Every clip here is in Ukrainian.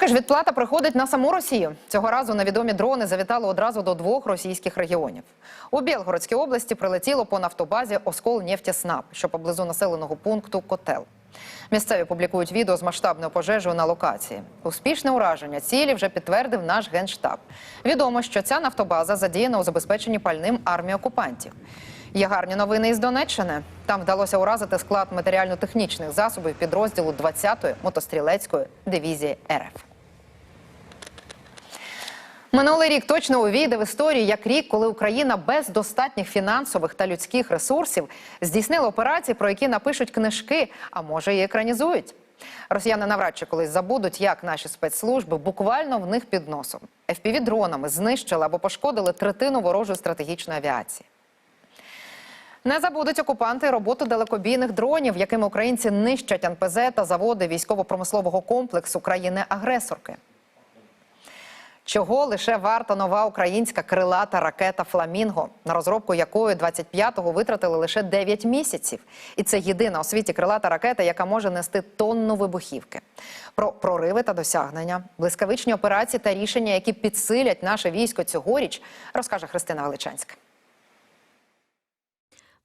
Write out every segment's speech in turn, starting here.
Поки ж відплата приходить на саму Росію. Цього разу невідомі дрони завітали одразу до двох російських регіонів. У Білгородській області прилетіло по нафтобазі Оскол Нефтєснаб, що поблизу населеного пункту Котел. Місцеві публікують відео з масштабною пожежею на локації. Успішне ураження цілі вже підтвердив наш генштаб. Відомо, що ця нафтобаза задіяна у забезпеченні пальним армії окупантів. Є гарні новини із Донеччини. Там вдалося уразити склад матеріально-технічних засобів підрозділу 20-ї мотострілецької дивізії РФ. Минулий рік точно увійде в історію як рік, коли Україна без достатніх фінансових та людських ресурсів здійснила операції, про які напишуть книжки, а може і екранізують. Росіяни навряд чи колись забудуть, як наші спецслужби буквально в них під носом FPV-дронами знищили або пошкодили третину ворожої стратегічної авіації. Не забудуть окупанти роботу далекобійних дронів, якими українці нищать НПЗ та заводи військово-промислового комплексу країни-агресорки. Чого лише варта нова українська крилата ракета Фламінго, на розробку якої 25-го витратили лише 9 місяців. І це єдина у світі крилата ракета, яка може нести тонну вибухівки. Про прориви та досягнення, блискавичні операції та рішення, які підсилять наше військо цьогоріч, розкаже Христина Величанська.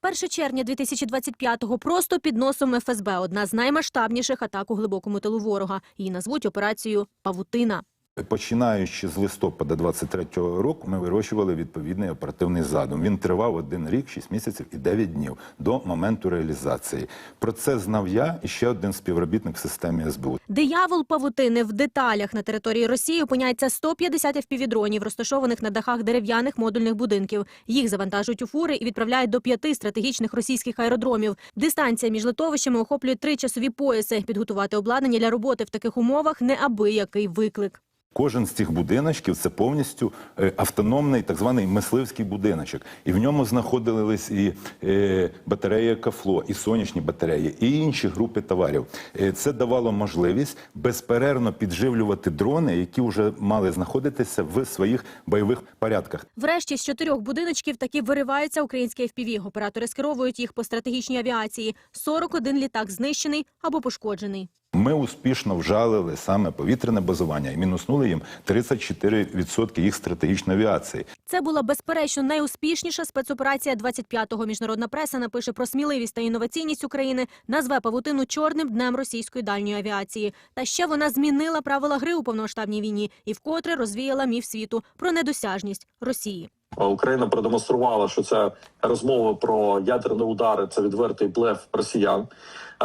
1 червня 2025-го просто під носом ФСБ. Одна з наймасштабніших атак у глибокому тилу ворога. Її назвуть операцією Павутина. Починаючи з листопада 23-го року, ми вирощували відповідний оперативний задум. Він тривав один рік, 6 місяців і 9 днів до моменту реалізації. Про це знав я і ще один співробітник в системі СБУ. Диявол павутини в деталях на території Росії опиняється 150 FPV-дронів, розташованих на дахах дерев'яних модульних будинків. Їх завантажують у фури і відправляють до п'яти стратегічних російських аеродромів. Дистанція між литовищами охоплює три часові пояси. Підготувати обладнання для роботи в таких умовах неабиякий виклик. Кожен з цих будиночків це повністю е, автономний так званий мисливський будиночок. І в ньому знаходились і е, батареї Кафло, і сонячні батареї, і інші групи товарів. Е, Це давало можливість безперервно підживлювати дрони, які вже мали знаходитися в своїх бойових порядках. Врешті з чотирьох будиночків таки вириваються українські FPV. Оператори скеровують їх по стратегічній авіації. 41 літак знищений або пошкоджений. Ми успішно вжалили саме повітряне базування і мінуснули їм 34% їх стратегічної авіації. Це була безперечно найуспішніша спецоперація 25-го. Міжнародна преса напише про сміливість та інноваційність України, назве павутину чорним днем російської дальньої авіації. Та ще вона змінила правила гри у повномасштабній війні і вкотре розвіяла міф світу про недосяжність Росії. Україна продемонструвала, що це розмова про ядерні удари це відвертий блеф росіян.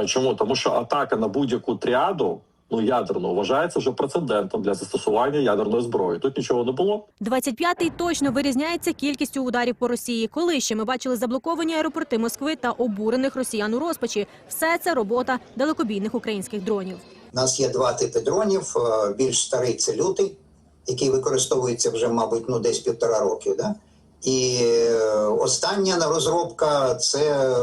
Чому? Тому що атака на будь-яку тріаду, ну ядерну, вважається вже прецедентом для застосування ядерної зброї. Тут нічого не було. 25-й точно вирізняється кількістю ударів по Росії. Коли ще ми бачили заблоковані аеропорти Москви та обурених росіян у розпачі. Все це робота далекобійних українських дронів. У нас є два типи дронів. Е, Більш старий це лютий, який використовується вже, мабуть, ну десь півтора років. Да? І е, остання розробка це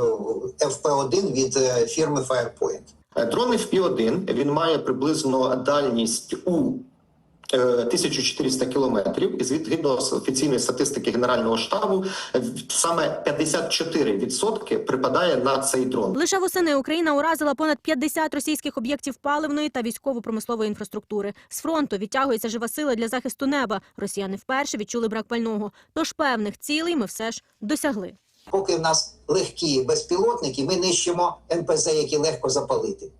FP1 від е, фірми Firepoint. Е, Дрон FP1, він має приблизно дальність у 1400 кілометрів. І згідно з офіційної статистики Генерального штабу, е, саме 54% припадає на цей дрон. Лише восени Україна уразила понад 50 російських об'єктів паливної та військово-промислової інфраструктури. З фронту відтягується жива сила для захисту неба. Росіяни вперше відчули брак пального. Тож певних цілей ми все ж досягли. Поки в нас легкі безпілотники, ми нищимо НПЗ, які легко запалити.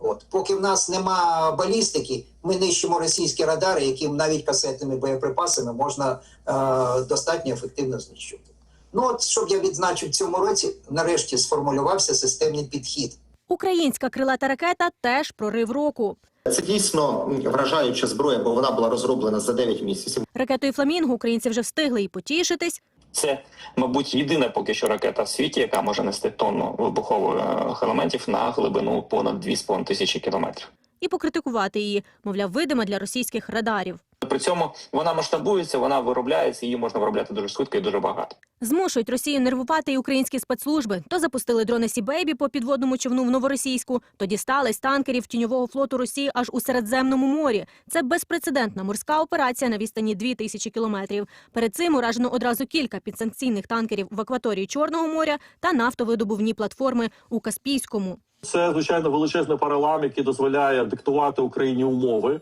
От. Поки в нас нема балістики, ми нищимо російські радари, яким навіть касетними боєприпасами можна е, достатньо ефективно знищувати. Ну от щоб я відзначив в цьому році, нарешті сформулювався системний підхід. Українська крилата ракета теж прорив року. Це дійсно вражаюча зброя, бо вона була розроблена за 9 місяців. Ракетою Фламінго українці вже встигли і потішитись, Це, мабуть, єдина поки що ракета в світі, яка може нести тонну вибухових е, елементів на глибину понад 2,5 тисячі кілометрів. і покритикувати її, мовляв, видима для російських радарів. При цьому вона масштабується, вона виробляється, її можна виробляти дуже швидко і дуже багато. Змушують Росію нервувати і українські спецслужби. То запустили дрони Сі-Бейбі по підводному човну в Новоросійську, то дістались танкерів тіньового флоту Росії аж у Середземному морі. Це безпрецедентна морська операція на відстані 2000 кілометрів. Перед цим уражено одразу кілька підсанкційних танкерів в акваторії Чорного моря та нафтовидобувні платформи у Каспійському. Це звичайно величезний паралам, який дозволяє диктувати Україні умови.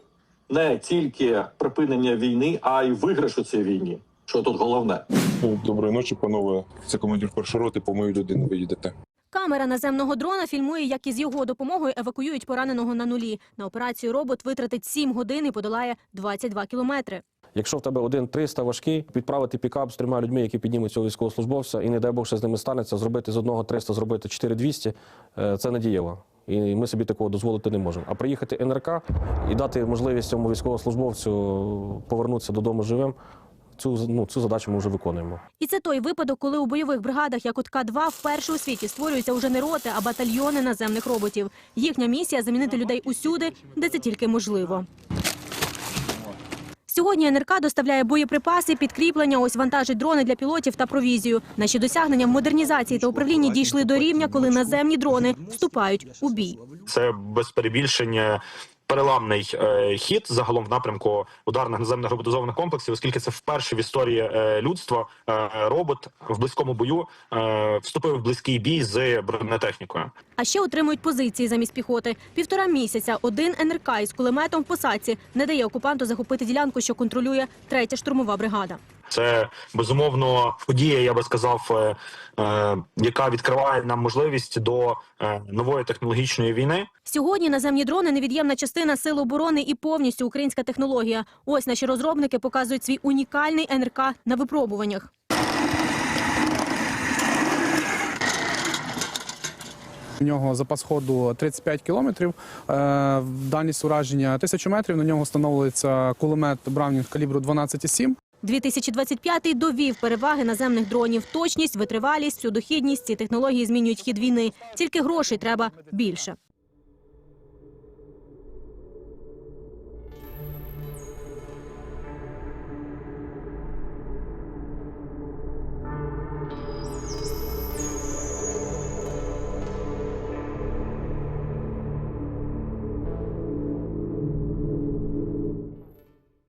Не тільки припинення війни, а й виграш у цій війні. Що тут головне? Доброї ночі, панове. Це командир першої роти, по мою людину ви їдете. Камера наземного дрона фільмує, як із його допомогою евакуюють пораненого на нулі. На операцію робот витратить 7 годин і подолає 22 кілометри. Якщо в тебе один 300 важкий, відправити пікап з трьома людьми, які піднімуть цього військовослужбовця, і не дай Бог, що з ними станеться, зробити з одного 300, зробити 4200, е, це надієво. І ми собі такого дозволити не можемо. А приїхати НРК і дати можливість цьому військовослужбовцю повернутися додому живим, цю, ну, цю задачу ми вже виконуємо. І це той випадок, коли у бойових бригадах, як от К-2, вперше у світі створюються уже не роти, а батальйони наземних роботів. Їхня місія замінити людей усюди, де це тільки можливо. Сьогодні НРК доставляє боєприпаси, підкріплення, ось вантажить дрони для пілотів та провізію. Наші досягнення в модернізації та управлінні дійшли до рівня, коли наземні дрони вступають у бій. Це без перебільшення переламний е, хід загалом в напрямку ударних наземних роботизованих комплексів, оскільки це вперше в історії е, людства е, робот в близькому бою е, вступив в близький бій з бронетехнікою. А ще отримують позиції замість піхоти. Півтора місяця один НРК із кулеметом в посадці не дає окупанту захопити ділянку, що контролює третя штурмова бригада. Це безумовно подія, я би сказав, е, е, яка відкриває нам можливість до е, нової технологічної війни. Сьогодні наземні дрони невід'ємна частина сил оборони і повністю українська технологія. Ось наші розробники показують свій унікальний НРК на випробуваннях. У нього запас ходу 35 кілометрів, дальність ураження 1000 метрів. На нього встановлюється кулемет Браунінг калібру 12,7. 2025-й довів переваги наземних дронів. Точність, витривалість, всюдохідність. Ці технології змінюють хід війни. Тільки грошей треба більше.